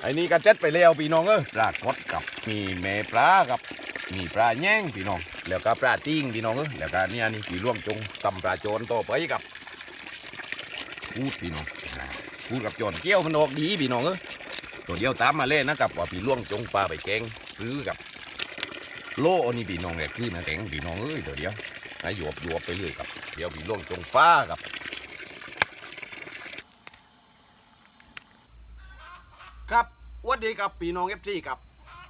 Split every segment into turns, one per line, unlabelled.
ไอ้นี่ก็เจ็ดไปแล้วพี่น้องเออปลากดกับมีแม่ปลากับมีปลาแย่งพี่น้อง แล้วก็ปลาติ้งพี่น้องเออแล้วก็เนี่ยนี่พี่ล่วงจงตำปลาโจรต่อไปกับพูดพี่น้องพูดกับโจรเกี้ยวมันออกดีพี่น้องเออตัวเดียวตามมาเล่นนะครับว่าพี่ล่วงจงปลาไปแกงหรือกับโลอันนี้พี่น้องเนี่ยคือนะแกงพี่น้องเอ้ยเดี๋ยวเดียวให้หยวบหยวบไปเรื่อยครับเดี๋ยวพี่ล่วงจงฟ้าครับครับสวัส ดีครับพี่น้องเอฟซีครับ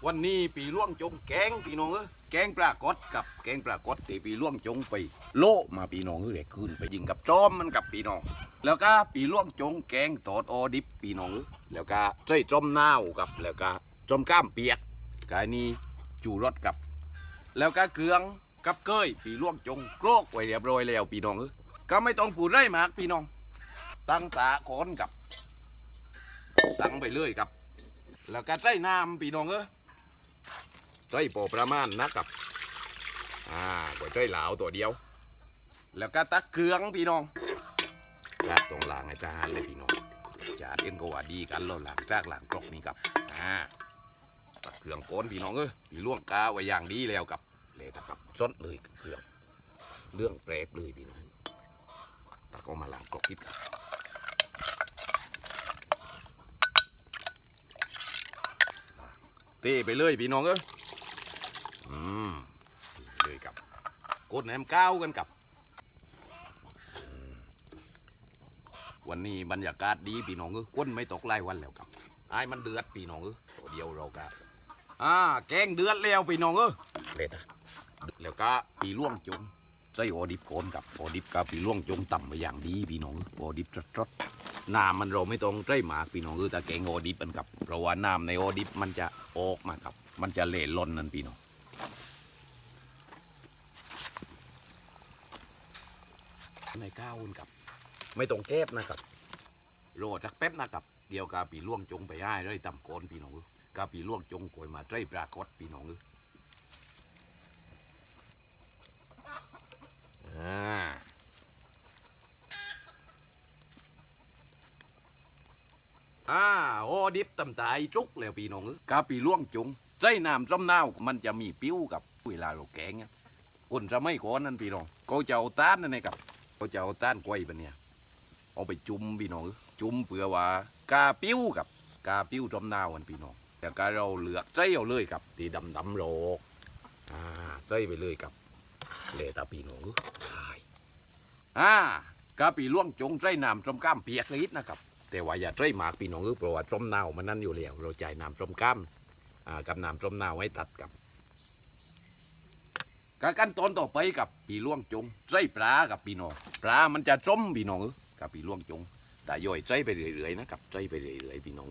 วันนี้ปีล่วงจงแกงพี่น้องเอ้แกงปลากดกับแกงปลากดที่ปีล่วงจงไป โลมาพี่น้องเอ้เด็กขึ้นไปยิงกับจอมมันกับพี่น้อง แล้วก็ปีล่วงจงแกงตอดออดิบพี่น้องเอ้แล้วก็ใส่จอมนาวกับแล้วก็จอมก้ามเปียกกายนี้จูรสกับ แล้วก็เครื่องกับเกยปีล่วงจงโกรกไว้เรียบร้อยแล้วพี่น้องเอ้ก็ไม่ต้องพูดไรมากพี่น้อง ตั้งตาโคนกับสั่งไปเรื่อยครับ แล้วก็ใส่น้ำพี่น้องเออใส่พอประมาณนะครับอ่าก็ใส่เหลาตัวเดียว แล้วก็ตักเครื่องพี่น้องจาดตรงหลังไอ้ทหารเลยพี่น้องจาดเอ็นก็ว่าดีกันแล้วหลังจากหลังกรอกนี่ครับอ่าตักเครื่องโกนพี่น้องเออพี่ล่วงกาไว้อย่างดีแล้วกับเลยตะกับซดเลยเครื่องเรื่องแปลกเลยพี่น้องตักออกมาหลังกรอกคิดครับ เต้ไปเลยพี่น้องเอ้ยอืมเต้ไปเลยกับกดแหนมก้าวกันกับอืมวันนี้บรรยากาศดีพี่น้องเอ้ยก้นไม่ตกไล่วันแล้วกับไอ้ายมันเดือดพี่น้องเอ้ยตัวเดียวเราก็อ่าแกงเดือดแล้วพี่น้องเอ้ยเลยตะแล้วก็ปีล่วงจงใส่โอดิบโกนกับโอดิบกับปีล่วงจงต่ำไปอย่างดีพี่น้องเอ้ยโอดิบรสๆ น้ำมันเราไม่ต้องใส่หมากพี่น้องคือแต่แกงโอดิบมันกับเพราะว่าน้ำในโอดิบมันจะออกมาครับ มันจะเละล้นนั่นพี่น้องในก้าวกับ ไม่ต้องแก้บนะครับโรจักแป๊บนะครับเดียวกาปีล่วงจงไปให้เลยตำโกนพี่น้องเอ้ยกาปีล่วงจงโกยมาใส่ปรากฏพี่น้องเออ่า อ่าโอดิบตำตายจุกแล้วพี่น้องเอ้ยกาปีล่วงจุงใส่น้ำส้มนาวมันจะมีปิ้วกับเวลาเราแกงเนี่ยคนจะไม่ก่อนนั่นพี่น้องเขาจะเอาต้านนั่นเองครับเขาจะเอาต้านกล้วยปะเนี่ยเอาไปจุ่มพี่น้องจุ่มเพื่อว่ากาปิ้วกับกาปิ้วส้มนาวกันพี่น้องแต่กาเราเหลือกใส่เอาเลยครับที่ดำดำๆโรกอ่าใส่ไปเลยครับเลตาพี่น้องเอ้ยอ่ากาปีล่วงจงใส่น้ำส้มก้ามเปียกนิดนะครับ แต่ว่าอย่าใส่หมากพี่น้องคือเพราะว่าต้มนาวมันนั่นอยู่แล้วเราจ่ายน้ำต้มก้ามกับน้ำต้มนาวไว้ตัดกับการขั้นตอนต่อไปกับปีล่วงจงใส่ปลากับพี่น้องปลามันจะต้มพี่น้องออกับปีล่วงจงแต่ย่อยใส่ไปเรื่อยๆนะครับใส่ไปเรื่อยๆพี่น้อง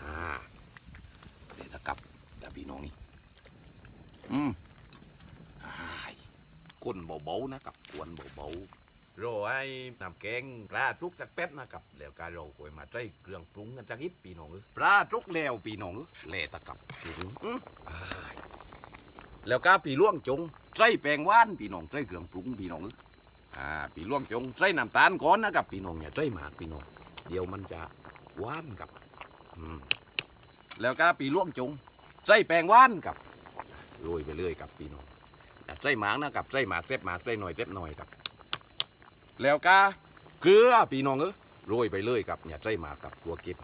อ่าเดี๋ยวนะครับแต่พี่น้องนี่อืมอ้าก้นเบาๆนะครับกวนเบาๆ โรยให้น้ำแกงปลาทุกจากแป๊บนะครับแล้วก็เราคอยมาใส่เครื่องปรุงกันจากนิดปีน้องเอ้ยปลาทุกแล้วปีน้องเอ้ยแล่ตะกับถึงอื้ออ้ายแล้วก็ปีล่วงจงใส่แป้งหว่านปีน้องใส่เครื่องปรุงปีน้องเอ้ยอ่าปีล่วงจงใส่น้ำตาลก่อนนะครับปีน้องอย่าใส่หมากปีน้องเดี๋ยวมันจะหวานครับอืมแล้วก็ปีล่วงจงใส่แป้งหว่านครับโรยไปเลยครับปีน้องอย่าใส่หมากนะครับใส่หมากเต็บหมากใส่หน่อยเต็บหน่อยครับ แล้วก็เกลือพี่น้องเออโรยไปเลยครับอย่าใส่หมากกับตัวเก็บ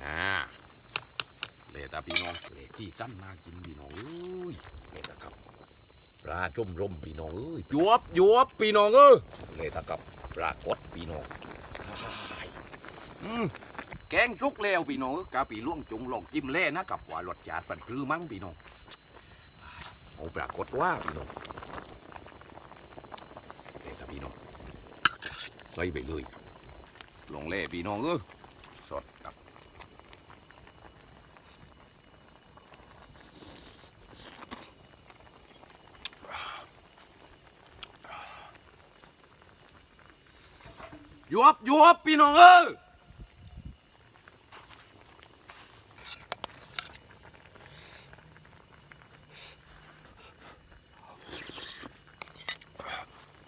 อ่าเลยตาพี่น้องเลยที่สั้นมากินพี่น้องเอ้ยเลยตากับปลาจุ่มร่มพี่น้องเอ้ยยวบยวบพี่น้องเอ้ยเลยตากับปลากดพี่น้องอ้ายอืมแกงทุกแล้วพี่น้องเอ้ยกาปีล่วงจงลองจิ้มเล่นะกับว่ารสชาติปันพรือมั้งพี่น้องเอาปลากดว่าพี่น้อง เลยครับพี่น้อง ใส่ไปเลยครับ ลงเล่พี่น้องเออสดครับยวบยวบพี่น้องเออ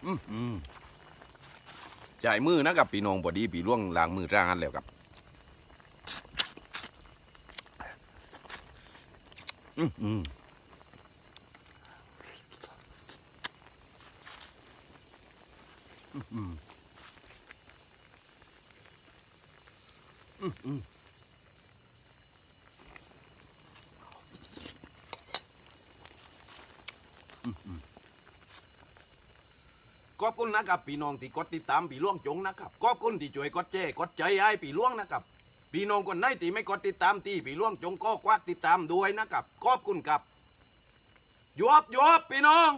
อืมอืม จ่ายมือนะครับปีนองบอดีปีล่วงล้างมือร่างอันแล้วครับอืมอืมอืมอืม อบคุณนะครับพี่น้องที่กดติดตามพี่ล่วงจงนะครับขอบคุณที่ช่วยกดแจ้กดใจให้พี่ล่วงนะครับพี่น้องคนไหนที่ไม่กดติดตามที่พี่ล่วงจงก็ควักติดตามด้วยนะครับขอบคุณครับยวบยวบพี่น้อง